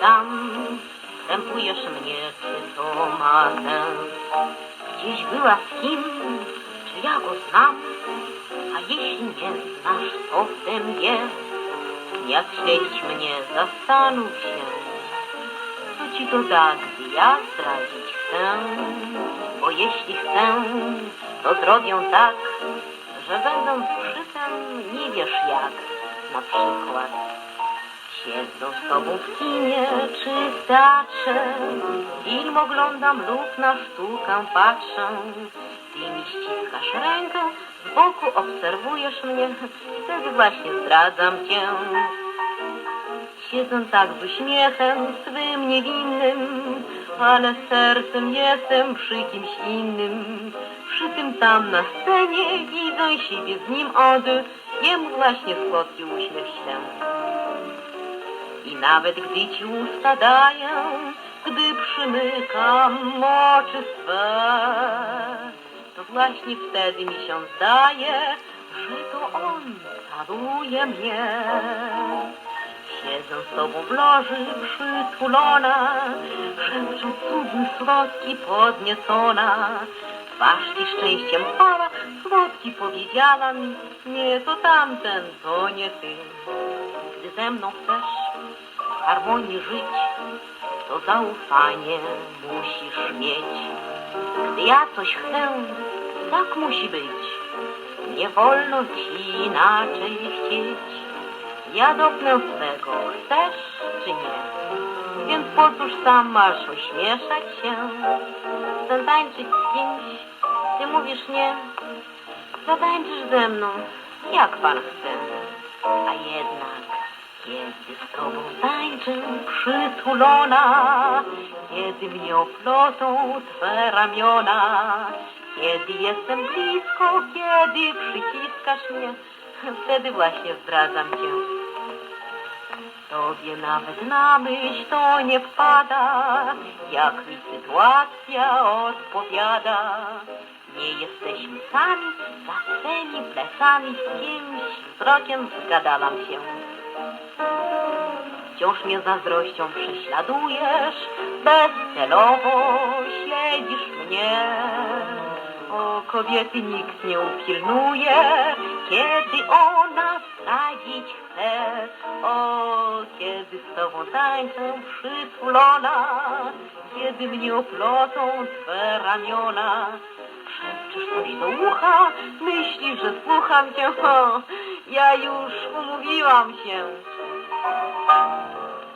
tam, krępujesz mnie, czy to ma sens? Gdzieś była z kim, czy ja go znam? A jeśli nie znasz, to w tym jest. Jak śledzić mnie, zastanów się. Co ci to da, gdy ja zdradzić chcę? Bo jeśli chcę, to zrobię tak, że będąc przy tym nie wiesz jak. Na przykład tobą w kinie czy w teatrze, film oglądam lub na sztukę patrzę. Ty mi ściskasz rękę, z boku obserwujesz mnie, wtedy właśnie zdradzam cię. Siedzę tak z uśmiechem swym niewinnym, ale sercem jestem przy kimś innym. Przy tym tam na scenie widzę siebie z nim od, jemu właśnie słodki uśmiech ślę. I nawet gdy ci usta daję, gdy przymykam oczy swe, to właśnie wtedy mi się zdaje, że to on całuje mnie. Siedzę z tobą w loży przytulona, szepczą cudny, słodki, podniecona. Twarz ci szczęściem chwała, słodki powiedziała mi, nie to tamten, to nie ty. Gdy ze mną chcesz harmonii żyć, to zaufanie musisz mieć. Gdy ja coś chcę, tak musi być. Nie wolno ci inaczej chcieć. Ja dopnę swego, chcesz czy nie? Więc pocóż sam masz ośmieszać się. Chcę tańczyć z kimś, ty mówisz nie. Zatańczysz ze mną, jak pan chce. A jednak, tobą tańczę przytulona, kiedy mnie oplotą twe ramiona, kiedy jestem blisko, kiedy przyciskasz mnie, wtedy właśnie zdradzam cię. Tobie nawet na myśl to nie wpada, jak mi sytuacja odpowiada. Nie jesteśmy sami, za swymi plecami z kimś wzrokiem zgadalam się. Wciąż mnie zazdrością prześladujesz, bezcelowo śledzisz mnie. O, kobiety nikt nie upilnuje, kiedy ona zdradzić chce. O, kiedy z tobą tańczę przytulona, kiedy mnie oplotą twe ramiona. Szepczesz coś do ucha, myślisz, że słucham cię, o, ja już umówiłam się. Thank you.